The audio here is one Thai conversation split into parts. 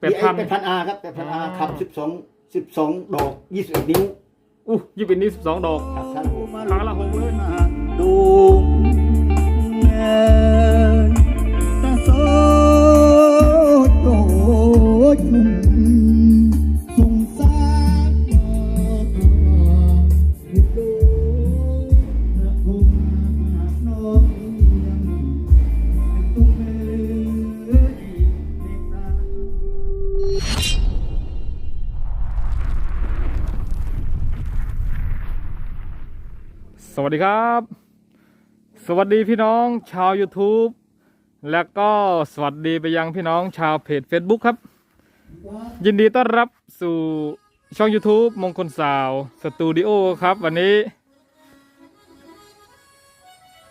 แปดพันแปดพันอาครับแปดพันอาอ๋อ ขับสิบสองสิบสองดอกยี่สิบเอ็ดนิ้วอู้ยี่เป็นนี่สิบสองดอก ครับท่านผมครั้งละหกเลย ดู วัสดีครับ สวัสดีพี่น้องชาว YouTube และก็สวัสดีไปยังพี่น้องชาวเพจ Facebook ครับ ยินดีต้อนรับสู่ช่อง YouTube มงคลสาวสตูดิโอครับ วันนี้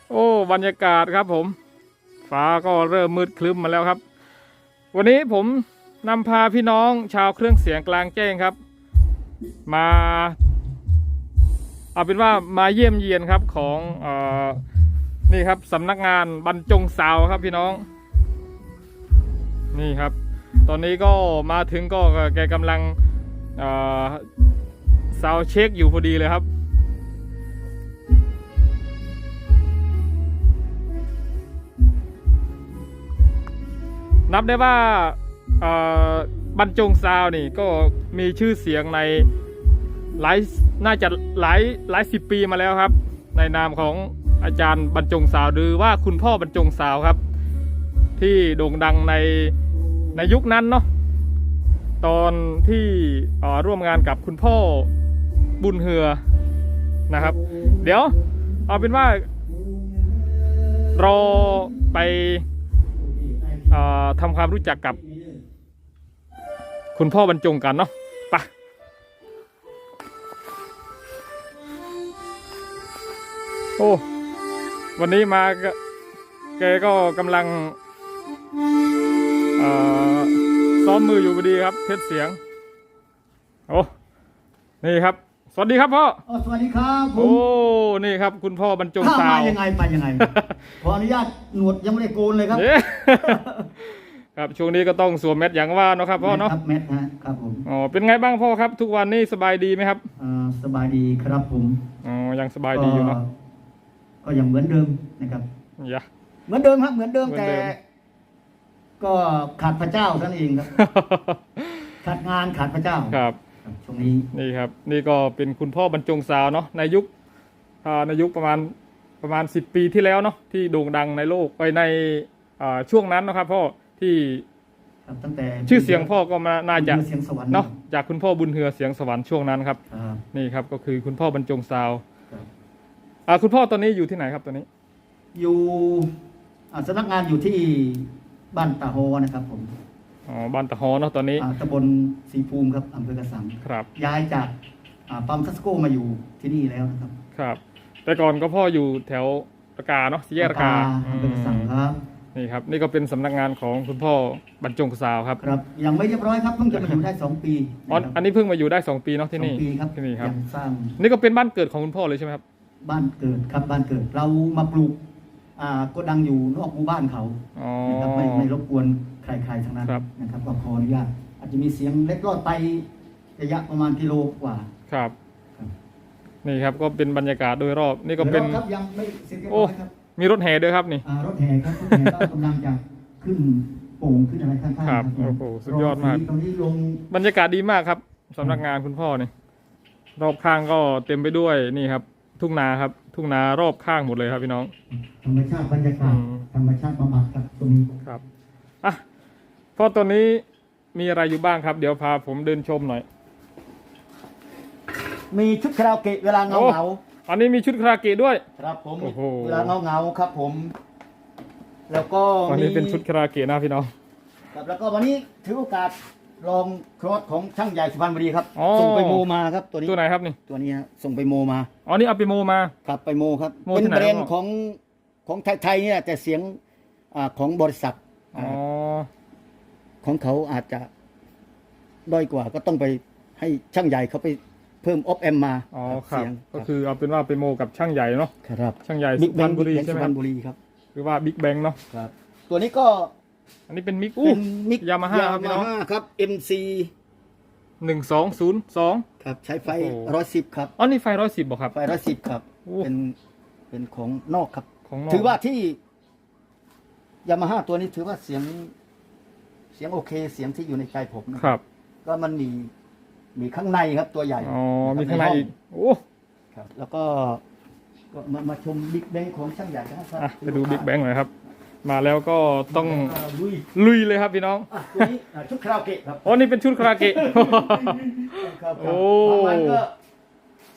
โอ้บรรยากาศครับผม ฟ้าก็เริ่มมืดคลึ้มมาแล้วครับ วันนี้ผมนำพาพี่น้องชาวเครื่องเสียงกลางแจ้งครับ มา เอาเป็นว่ามาเยี่ยมเยียนครับของอนี่ครับสำนักงานบรรจงสาวครับพี่น้อง นี่ครับ ตอนนี้ก็มาถึงก็แกกำลังเอ่อซาวเช็คอยู่พอดีเลยครับนับได้ว่าบรรจงซาวนี่ก็มีชื่อเสียงในหลาย น่าจะหลายหลายสิบปีมาแล้วครับ ในนามของอาจารย์บรรจงสาวหรือว่าคุณพ่อบรรจงสาวครับ ที่โด่งดังในในยุคนั้นเนาะตอนที่ร่วมงานกับคุณพ่อบุญเฮือนะครับ เดี๋ยวเอาเป็นว่ารอไปอทำความรู้จักกับ คุณพ่อบรรจงกันเนาะ โอ้วันนี้มาก็แกก็กำลังเอ่อซ้อมมืออยู่พอดีครับเทสเสียง โอ้นี่ครับ สวัสดีครับพ่ออ๋อสวัสดีครับผโอ้มนี่ครับ คุณพ่อบรรจงถ้าสามาวยังไงมายังไง ขออนุญาตหนวดยังไม่ได้โกนเลยครับเย้ครับช่วงนี้ก็ต้องสวมแมสอย่างว่าเนาะครับพ่อเนาะครับแมทฮะครับผมอ๋อเป็นไงบ้างพ่อครับ ทุกวันนี้สบายดีไหมครับอ่าสบายดีครับผมอ๋อยังสบายดีอยู่เนาะ ก็ก็ยังเหมือนเดิมนะครับอย่าเหมือนเดิมครับเหมือนเดิมเหมือนแต่เดิมก็ขาดพระเจ้าท่านเองครับ ขาดงานขาดพระเจ้าครับครับช่วงนี้นี่ครับ นี่ก็เป็นคุณพ่อบรรจงสาวเนาะในยุคอ่าในยุคประมาณประมาณสิบปีที่แล้วเนาะที่โด่งดังในโลกไปในอ่าช่วงนั้นนะครับพ่อที่ครับตั้งแต่ชื่อเสียงพ่อก็มาน่าจะเสียงสวรรค์เนาะจากคุณพ่อบุญเฮือเสียงสวรรค์ช่วงนั้นครับครับ นี่ครับก็คือคุณพ่อบรรจงสาวครับ อ่าคุณพ่อตอนนี้อยู่ที่ไหนครับตอนนี้ อยู่อ่าสำนักงานอยู่ที่บ้านตาโฮนะครับผมอ๋อบ้านตะฮอเนาะตอนนี้ อ่าตำบลศรีภูมิครับอำเภอกระสังครับ ย้ายจากอ่าปั๊มทัสโกมาอยู่ที่นี่แล้วนะครับครับ แต่ก่อนก็พ่ออยู่แถวระกาเนาะสี่แยกระกาอำเภอกระสังครับ นี่ครับ นี่ก็เป็นสำนักงานของคุณพ่อบรรจงสาวครับครับยังไม่เรียบร้อยครับเพิ่งจะมาอยู่ได้สองปีอ๋อนะครับอันนี้เพิ่งมาอยู่ได้สองปีเนาะที่นี่สองปีครับที่นี่ครับ ยังสร้าง นี่ก็เป็นบ้านเกิดของคุณพ่อเลยใช่ไหมครับ บ้านเกิดครับบ้านเกิด เรามาปลูกอ่าโก็ดังอยู่นอกหมู่บ้านเขาอ๋อ นะครับไม่ไม่รบกวนใครๆทั้งนั้นครับ นะครับก็ขออนุญาตอาจจะมีเสียงเล็ดลอดไประยะประมาณกิโลกว่า ครับ ครับ นี่ครับก็เป็นบรรยากาศโดยรอบ นี่ก็เป็น ดี๋ยวราครับยังไม่เสร็จเรียบโอ้ร้อยครับ มีรถแห่ด้วยครับนี่ อ่ารถแห่ครับรถแห่ก็กำลังจะขึ้นโป่งขึ้นอะไรข้างๆครับผมโอ้โหสุดยอดมาก ตรงนี้ลงบรรยากาศดีมากครับสำนักงานคุณพ่อนี่รอบข้างก็เต็มไปด้วยนี่ครับ ทุ่งนาครับ ทุ่งนารอบข้างหมดเลยครับพี่น้อง ธรรมชาติบรรยากาศอืม ธรรมชาติบำบัดครับตรงนี้ครับอะพ่อตัวนี้มีอะไรอยู่บ้างครับ เดี๋ยวพาผมเดินชมหน่อย มีชุดคาราโอเกะเวลาเงาโอ้ เงาอันนี้มีชุดคาราโอเกะด้วย ครับผมโอ้โห เวลาเงาเงาๆครับผม แล้วก็อันนี้มีเป็นชุดคาราโอเกะนะพี่น้อง ครับแล้วก็วันนี้ถือโอกาส ลองโครสของช่างใหญ่สุพรรณบุรีครับอ๋อ ส่งไปโมมาครับตัวนี้ตัวไหนครับนี่ตัวนี้ฮะส่งไปโมมาอ๋อนี่เอาไปโมมา ครับไปโมครับโมเป็นที่ไหนแบรนครัด์บ ของของไทยๆเนี่ยแต่เสียงอาของบริษัทอ๋อของเขาอาจจะด้อยกว่าก็ต้องไปให้ช่างใหญ่เขาไปเพิ่มออฟแอมมาอ๋อครับ เสียงก็คือเอาเป็นว่าไปโมกับช่างใหญ่เนาะครับช่างใหญ่สุบิ๊กพแบรรงณบุรีสุใช่ไหมพรครรัณบบุรีครับคือว่าบิ๊กแบงเนาะครับ ตัวนี้ก็ อันนี้เป็นมิกเป็อู้นมิก Yamaha ครับพี่น้องครับ MC หนึ่งสองศูนย์สองครับใช้ไฟโอ้โหร้อยสิบครับอ๋อนี่ไฟร้อยสิบบอกครับ ไฟร้อยสิบครับโอ้เป็นเป็นของนอกครับ ของนอก ถือว่าที่ยามาฮ่าตัวนี้ถือว่าเสียง เสียงโอเค เสียงที่อยู่ในใจผมนะครับ ก็มันมีมีข้างในครับตัวใหญ่อ๋อมีะครับข้างในห้อีกโอ้ครับ แล้วก็ก็มามาชมบิ๊กแบงของช่างใหญ่นะครับอะไปดูบิ๊กแบงหน่อยครับ มาแล้วก็ต้องาลุยลุยเลยครับพี่น้องอะตัวนี้อะชุดคาราโอเกะครับอ๋อนี่เป็นชุดคาราเกะ ครับโอ้ บางวันก็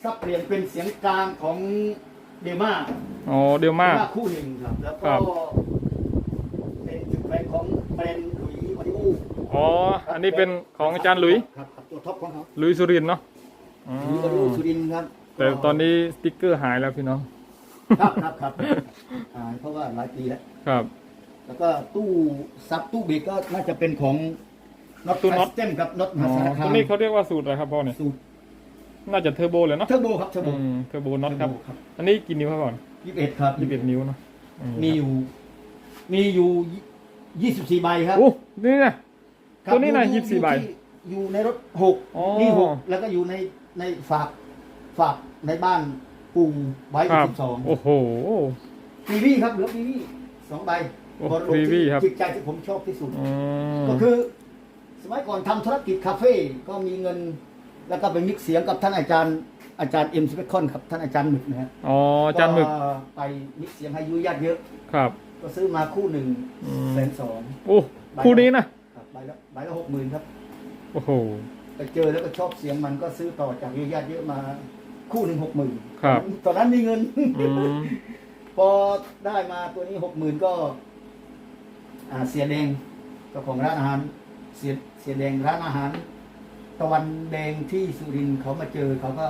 สับเปลี่ยนเป็นเสียงกลางของเดม่าอ๋อเดียวมาก เดคู่หนึ่งครับ แล้วครัก็ บ เป็นจุดแบงของแบรนด์หลุยส์ออดิโออ๋ออันนี้เป็นของอาจารย์หลุยครับครับตัวท็อปของเขาหลุยสุรินทร์เนาะอ๋อหลุยส์ออดิโอสุรินทร์ครับแต่ตอนนี้สติ๊กเกอร์หายแล้วพี่น้อง ครับครับครับอ่าเพราะว่าหลายปีแล้ว ครับ แล้วก็ตู้ซับตู้เบรกก็น่าจะเป็นของน็อตตู้น็อตเต็มครับน็อตมอ๋อหาสารตัคาวมนี้เขาเรียกว่าสูตรอะไรครับพ่อเนี่ยสูตรน่าจะเทอร์โบเลยเนาะเทอร์โบครับเทอร์โบอืมเทอร์โบน็อตครับเทร์โครับอันนี้กี่นิ้วครับก่อนยี่สิบเอ็ดครับยี่สิบเอ็ดนิ้วเนาะอืมีอยู่ มีอยู่ยี่สิบสี่ใบครับโอ้นี่นะ ครับตัวนี้น่ะอยี่สิบสี่ใบที่อยู่ในรถหกอ๋อนี่หกแล้วก็อยู่ในในฝากฝากในบ้านปู่ไว้ครับสิบสองโอ้โหทีวีครับเหลือทีวีสองใบโอ้ บนรถทีวีที่ครับจิตใจที่ผมชอบที่สุด อืมก็คือสมัยก่อนทำธุรกิจคาเฟ่ก็มีเงิน แล้วก็ไปมิกซ์เสียงกับท่านอาจารย์อาจารย์เอ็มสเปคคอนครับท่านอาจารย์หมึกนะฮะอ๋ออาจารย์หมึกไปมิกซ์เสียงให้ยุยญาติเยอะ ครับ ก็ซื้อมาคู่หนึ่งอืม แสนสองโอ้คู่นี้นะครับใบละใบละหกหมื่นครับ โอ้โห ไปเจอแล้วก็ชอบเสียงมันก็ซื้อต่อจากยุยญาติเยอะมาคู่หนึ่งหกหมื่นครับ ตอนนั้นมีเงิน อืม พอได้มาตัวนี้หกหมื่นก็อ่า เสียแดงเจ้าของร้านอาหารเสียเสียแดงร้านอาหาร ตะวันแดงที่สุรินทร์เขามาเจอเขาก็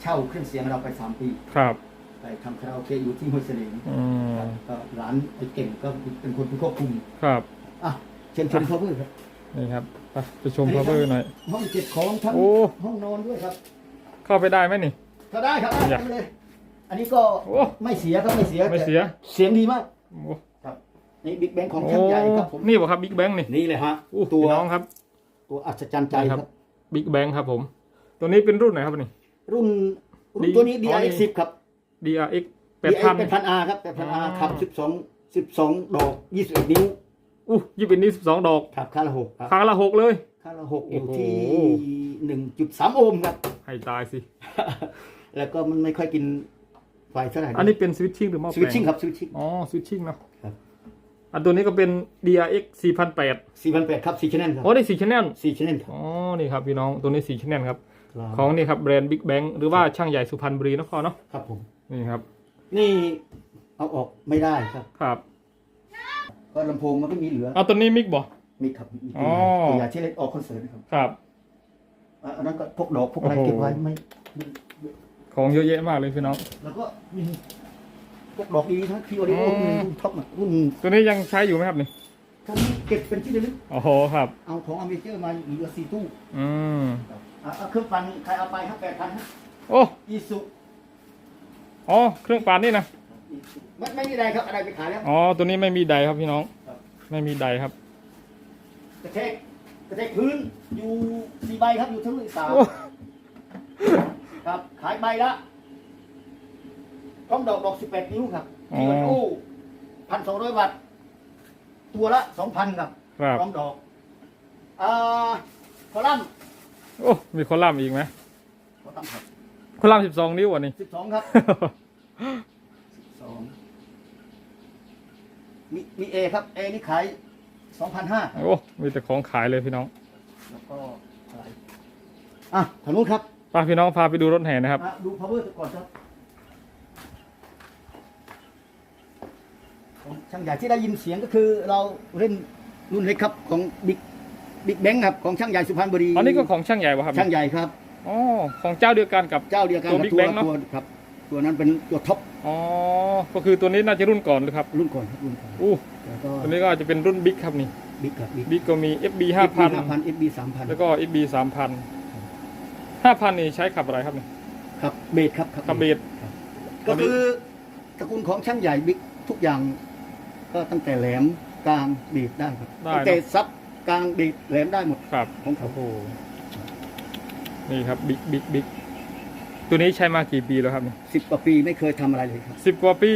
เช่าเครื่องเสียงเราไปสามปี ครับไปทำคาราโอเกะอยู่ที่ห้วยเสลงอืมครับก็ร้านไอ้เก่งก็เป็นคนที่ควบคุมครับอะเชิญชมพ่อเพื่อครับ นี่ครับไปไปชมพาวเวอร์หน่อย ห้องเก็บของทั้งโอ้ ห้องนอนด้วยครับ เข้าไปได้ไหมนี่ ก็ได้ครับได้อยากไปเลย อันนี้ก็โอ้ไม่เสียครับไม่เสียไม่เสีย แต่เสียงดีมาก โอ้ครับ นี่บิ๊กแบงของโอ้ช่างใหญ่ครับผมนี่บอกครับบิ๊กแบงนี่นี่เลยฮะอู้ตัวพี่น้องครับ ตัวอัศจรรย์ใจนี่คครัรับบบิ๊กแบงครับผม ตัวนี้เป็นรุ่นไหนครับนี่รุ่นรุ่นดีตัวนี้อ๋อ DRX 10ครับ DRX แป DRX ดพันเป็นพันอาครับเป็นพันอาอ๋อครับ 12 12 ดอก 21 นิ้วอู้ยี่สิบนิ้วสิบสองดอกครับค่าละหกครับครั้งละหกเลยค่าละหกอยู่โอ้โหที่1.3โอห์มครับ ให้ตายสิ แล้วก็มันไม่ค่อยกินไฟเท่าไหร่ อันนี้เป็นสวิตชิ่งหรือหม้อสแปลวิตชิ่งครับสวิตชิ่งอ๋อสวิตชิ่งเนาะครับ อันตัวนี้ก็เป็น DRX 4,800 4,800ครับ4 channel ครับโอ้ได้สี่ชแนล4 channel ครับ อ๋อนี่ครับพี่น้องตัวนี้สี่ชแนลครับ ครับ ของนี่ครับแบรนด์ Big Bang หรือว่าช่างใหญ่สุพรรณบุรีนครเนาะครับผม นี่ครับนี่เอาออกไม่ได้ครับ ครับก็ลำโพงมันก็มีเหลือ เอาตัวนี้มิกบ่ มีครับมีอ๋อ ตัวอย่างที่เล่นออกคอนเสิร์ตนะครับครับ อะอันนั้นก็พวกดอกพวกอะไรโอ้โห เก็บไว้ไม่ไม่ของเยอะแยะมากเลยพี่น้อง แล้วก็มีพวก ดอกดีทั้งพีโอริโออืมรุ่นท็อปอะรุ่นตัวนี้ยังใช้อยู่ไหมครับนี่ผมเก็บเป็นที่ระลึกโอ้โหครับ เอาของอเมเจอร์มาเหลือสี่ตู้อืมอะเอาเครื่องปั่นใครเอาไปครับแปดพันฮะโอ้อีสุอ๋อเครื่องปั่นนี่นะไม่ไม่มีอะไรครับอะไรไปขายแล้วอ๋อตัวนี้ไม่มีไดครับพี่น้องครับไม่มีไดครับกระเทกกระเทกพื้นอยู่สี่ใบครับอยู่ทั้งหมดสามโอ้ครับขายใบละ พร้อมดอกดอกสิบแปดนิ้วครับอ๋อพีโอริโอพันสองร้อยวัตต์ตัวละสองพันครับครับ พร้อมดอกอ่าคอลัมน์โอ้ มีคอลัมน์อีกไหมคอลัมน์ครับคอลัมน์สิบสองนิ้วอะนี่ สิบสองครับสิบสองมีมีเอครับเอนี่ขายสองพันห้าโอ้ มีแต่ของขายเลยพี่น้องแล้วก็อะไรอะทางนู้นครับพาพี่น้องพาไปดูรถแห่นะครับอะดู power ก่อนครับ ของช่างใหญ่ที่ได้ยินเสียงก็คือเราเล่นรุ่นเล็กครับของบิ๊กบิ๊กแบงครับของช่างใหญ่สุพรรณบุรีอันนี้ก็ของช่างใหญ่ป่ะครับช่างใหญ่ครับอ๋อของเจ้าเดียวกันกับเจ้าเดียวกันตัวกับ Big ตัว Bang เนอะตัวครับตัวนั้นเป็นตัวท็อปอ๋อก็คือตัวนี้น่าจะรุ่นก่อนหรือครับ รุ่นก่อนครับรุ่นก่อนอู้แล้วก็ตัวนี้ก็อาจจะเป็นรุ่นบิ๊กครับนี่บิ๊กครับบิ๊กบิ๊กก็มี FB ห้าพัน5,000ห้าพัน FB สามพันแล้วก็ FB 3,000 5,000นี่ใช้ขับอะไรครับนี่ครับเบสครับขับเบสก็คือตระกูลของช่างใหญ่บิ๊กทุกอย่าง ก็ตั้งแต่แหลมกลางบีบได้ครับได้ตั้งแต่ซับกลางบีบแหลมได้หมดครับของเขาโอ้โหนี่ครับบิ๊กบิ๊กบิ๊กตัวนี้ใช้มากี่ปีแล้วครับสิบกว่าปีไม่เคยทำอะไรเลยครับสิบกว่าปี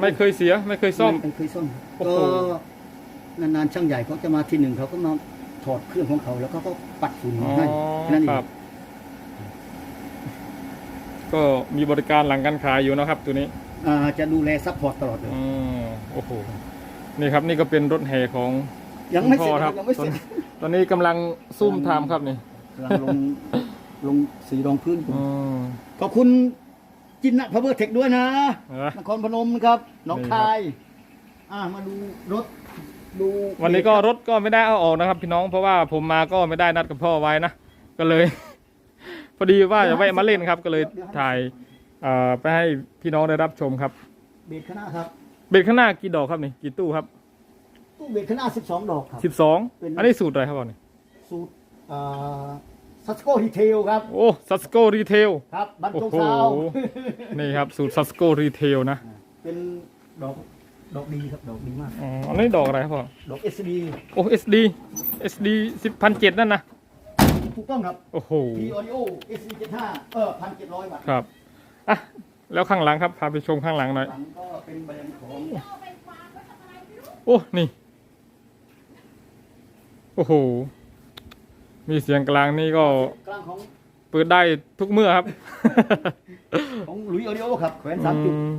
ไม่เคยเสียไม่เคยซ่อม ไม่เคยซ่อมโอ้ก็โห นานๆช่างใหญ่เขาจะมาทีหนึ่งเขาก็มาถอดเครื่องของเขาแล้วเขาก็ปัดฝุ่นอ๋อให้แค่นั่นเอครังบก็มีบริการหลังการขายอยู่นะครับ ตัวนี้ อ่าจะดูแลซัพพอร์ตตลอดเลย อ๋อโอ้โหนี่ครับนี่ก็เป็นรถแห่ของยังไม่คุเสณร็จพ่อครับยังไม่ตเสอนร็จ ตอนนี้กำลังซุ่มทำครับนี่กำลังลงลงสีรองพื้นอยู่อ๋อ ขอบคุณจินนะพาวเวอร์เทคด้วยนะเห็นไหมนครพนมครับหนองนี่ครับ คาย อ่ามาดูรถ ดูวันนี้ก็รถก็ไม่ได้เอาออกนะครับพี่น้องเพราะว่าผมมาก็ไม่ได้นัดกับพ่อไว้นะ ก็เลย พอดีว่าจะแวะมาเล่นครับ ก็เลยถ่าย เอ่อไปให้พี่น้องได้รับชมครับ เบรกข้างหน้าครับ เบ็ดข้างหน้ากี่ดอกครับนี่กี่ตู้ครับตู้เบรกข้างหน้า12ดอกครับ สิบสองเป็น อันนี้สูตรอะไรครับบอลนี่สูตรอ่าซัสโกดีเทลครับ โอ้ซัสโกรีเทล ครับบรรโอ้จงโหซาวนี่ครับสูตรซัสโกรีเทลนะเป็นดอกดอกดีครับ ดอกดีมาก อ๋ออันนี้ดอกอะไรครับพ่อดอก SD โอ้ SD SD สิบพันเจ็ดนั่นนะถูกต้องครับโอ้โห P Audio SD 75เออ1,700บาทครับ อะแล้วข้างหลังครับพาไปชมข้างหลังหน่อยหลังก็เป็นแบรนด์ของโอ้นี่ โอ้โหมีเสียงกลางนี่ก็กลางของเปิดได้ทุกเมื่อครับ ของหลุยส์ออดิโอครับแขวนสามจุดอืม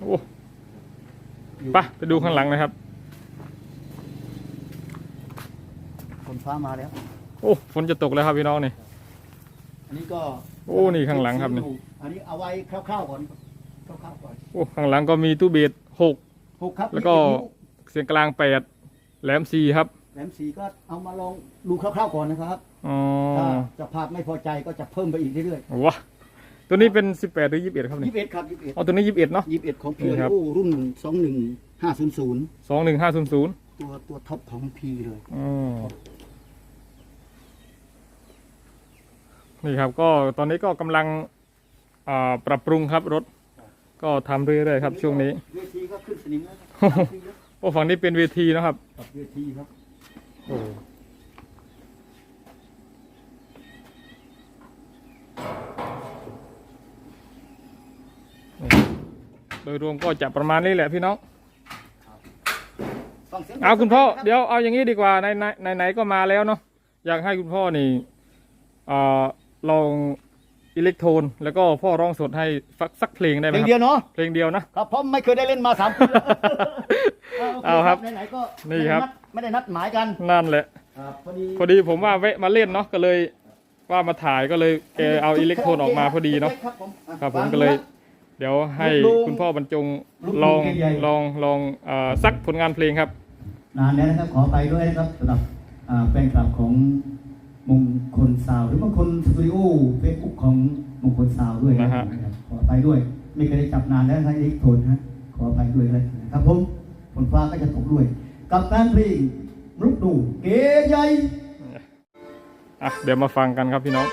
โอ้ไปไปดูข้างหลังนะครับฝนฟ้ามาแล้ว โอ้ฝนจะตกแล้วครับพี่น้องนี่อั นนี้ก็โอ้นี่ข้างหลังครับนี่อันนี้เอาไว้คร่าวๆก่อนคร่าวๆก่อนโอ้ข้างหลังก็มีตู้เบสหกหกครับแล้วก็มีนิ้วเสียงกลางแปดแหลมสี่ครับ แหลมสีก็เอามาลองดูคร่าวๆก่อนนะครับอ๋อถ้าเจะภาพไม่พอใจก็จะเพิ่มไปอีกเรื่อยว้าตัวนี้เป็นสิบแปดหรือยี่สิบเอ็ดครับๆนี่ยี่สิบเอ็ดครับยี่สิบเอ็ดอ๋อตัวนี้ยี่สิบเอ็ดเนาะยี่สิบเอ็ดของพีนี่ครับโอรุ่นสองหนึ่งห้าศูนย์ศูนย์สองหนึ่งห้าศูนย์ศูนย์ตัวตัวท็อปของพีเลยอ๋อ นี่ครับ ก็ตอนนี้ก็กำลังอ่าปรับปรุงครับรถ ก็ทำเรื่อยๆครับ ช่วงนี้เวทีก็ขึ้นสนิมแล้วครับโอ้ฝั่งนี้เป็นเวทีนะครับกับเวทีครับโอ้โดยรวมก็จะประมาณนี้แหละพี่น้องฟังเสียงเอาคุณพ่อเดี๋ยวเอาอย่างนี้ดีกว่าในในไหนๆก็มาแล้วเนาะอยากให้คุณพ่อนี่เอ่อ ลองอิเล็กโทรนแล้วก็พ่อร้องสดให้สักสักเพลงได้ไหมเพลงคเดีรับยวเนาะเพลงเดียวนะ ครับเพราะไม่เคยได้เล่นมาสามปีแล้วเอาครับไหนๆก็นี่ครับ ไม่ได้นัดหมายกันนั่นแหละ ครับพอดีพอดีผมว่าแวะมาเล่นเนาะก็เลยว่ามาถ่ายก็เลยแกเอาอิเล็กโทรนออกมาพอดีเนาะครับผมอะครับผมฟัง ก็เลยนะเดี๋ยวให้ลูกลุงคุณพ่อบรรจงลูกลุงลองใหญ่ๆ ลองลองเอ่อสักผลงานเพลงครับ นานแล้วนะครับขอไปด้วยนะครับสำหรับอ่าแฟนคลับของ มงคลสาวหรือบางคนสตูดิโอเฟซบุ๊กของมงคลสาวด้วยนะฮะ ครับขอไปด้วย ไม่เคยได้จับนานแล้วทั้งอิเล็กโทรนฮะขอไปด้วยเลยนะครับผมฝนฟ้าก็จะตกด้วย กับการเพลงลูกดูเก๋ใหญ่ อะเดี๋ยวมาฟังกันครับพี่น้อง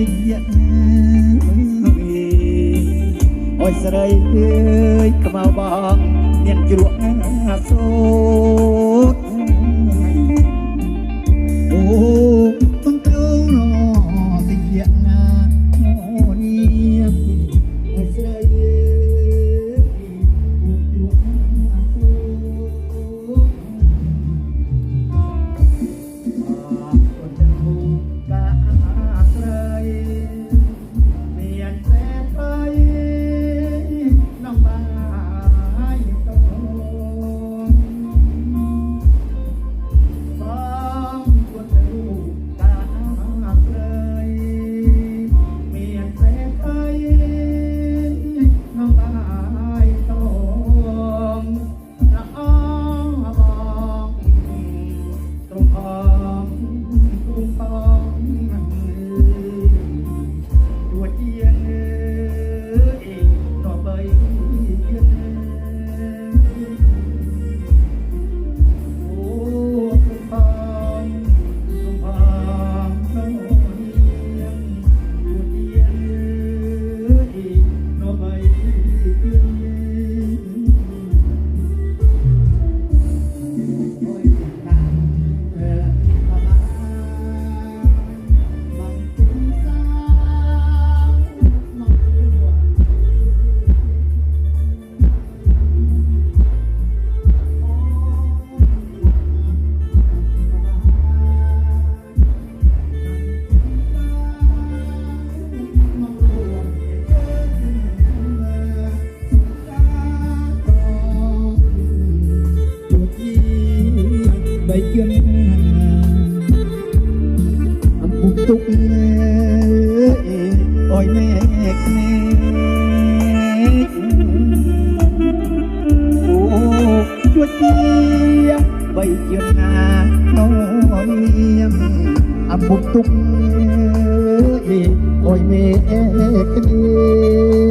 ទិញយអើយស្រីអើយក្មៅបងអ្នកជ្រក់អាសូត ตัวเจียใบเกียนนาน้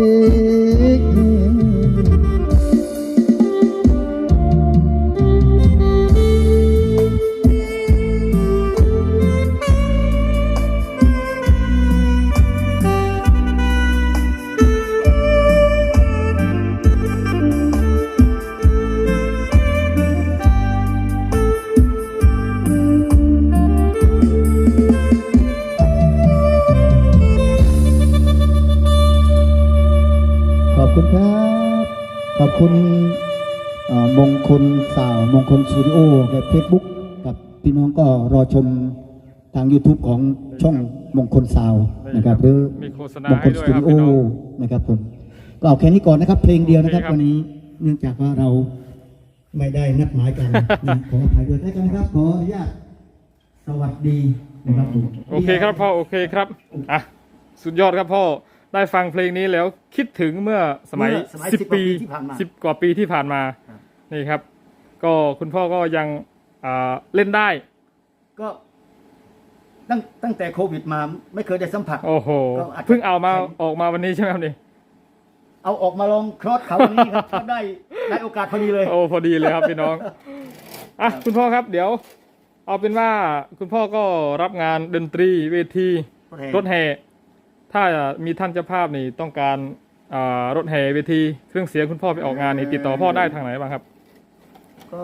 องเมียมอำปุกตุกเอ้ยโอ้ยแม่แม่ขอบคุณครับ ขอบคุณเอ่อมงคลสาวมงคลสตูดิโอและเฟซบุ๊กกับพี่น้องก็รอชมทาง YouTube ของช่องมงคลสาวนะครับหรือมีโฆษณามงคให้ลด้สวยตูครับดิโอพี่น้องนะครับผมก็เอาแค่นี้ก่อนนะครับ เพลงเดียวนะครับโอเคครับวันนี้เนื่องจากว่าเราไม่ได้นัดหมายกันนะขออภัยด้วยได้กันนะครับขออนุญาตสวัสดีนะครับผมโอเคครับพ่อโอเคครับอะสุดยอดครับพ่อ ได้ฟังเพลงนี้แล้วคิดถึงเมื่อสมัยเมื่อสมัยสิบ10กว่าปีปีที่ผ่านมา สิบกว่าปีที่ผ่านมาครับ นี่ครับ ก็คุณพ่อก็ยังอ่าเล่นได้ ก็ตั้งตั้งแต่โควิดมาไม่เคยได้สัมผัส โอ้โหก็อาจจะ เพิ่งเอามาออกมาวันนี้ใช่ไหมครับนี่เอาออกมาลองครอสเขาวันนี้ครับ ก็ได้ได้โอกาสพอดีเลย โอ้พอดีเลยครับพี่น้องอะคุณพ่อครับเดี๋ยว เอาเป็นว่าคุณพ่อก็รับงานดนตรีเวทีรถแห่ถ้ามีท่านเจ้าภาพนี่ต้องการอ่ารถแห่เวทีเครื่องเสียงคุณพ่อไปออกงานนี่ติดต่อพ่อได้ทางไหนบ้างครับ ก็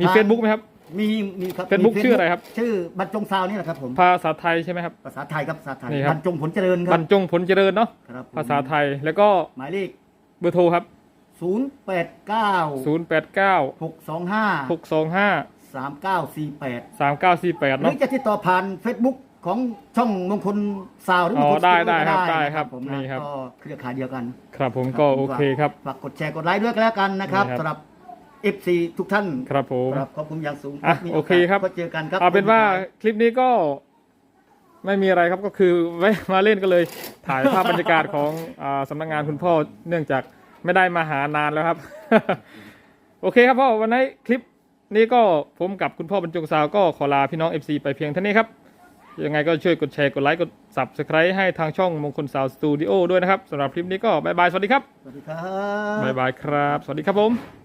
มี Facebook ไหมครับ มีมีครับ Facebook มีชื่ออะไรครับ ชื่อบรรจงซาวนี่แหละครับผมภาษาไทยใช่ไหมครับ ภาษาไทยครับภาษาไทยนี่ครับ บรรจงผลเจริญครับบรรจงผลเจริญเนาะครับผมภาษาไทยแล้วก็หมายเลข เบอร์โทรครับศูนย์แปดเก้า089หกสองห้า625สามเก้าสี่แปด3948หรืเนาะอจะติดต่อผ่าน Facebook ของช่องมงคลซาวหรือมงคลอ๋อได้สตูได้โอครับก็ได้ครับผมนี่ครับก็เครือข่ายเดียวกัน ครับผมก็โอเคครับ ฝากกดแชร์กดไลค์ด้วยกันแล้วกันนะครับนี่ครับ สำหรับ FC ทุกท่านครับผม ครับขอบคุณอย่างสูงอะมีโอเคครับ ก็เจอกันครับเอาเป็นว่าคลิปนี้ก็ไม่มีอะไรครับก็คือแวะมาเล่นก็เลยถ่ายภาพบรรยากาศของอาสำนักงานคุณพ่อเนื่องจากไม่ได้มาหานานแล้วครับ โอเคครับพ่อวันนี้คลิปนี้ก็ผมกับคุณพ่อบรรจงสาวก็ขอลาพี่น้อง FC ไปเพียงเท่านี้ครับ ยังไงก็ช่วยกดแชร์ กดไลค์ กด subscribe ให้ทางช่องมงคลสาวสตูดิโอด้วยนะครับสำหรับคลิปนี้ก็บายบาย สวัสดีครับ สวัสดีครับ บายบายครับ สวัสดีครับผม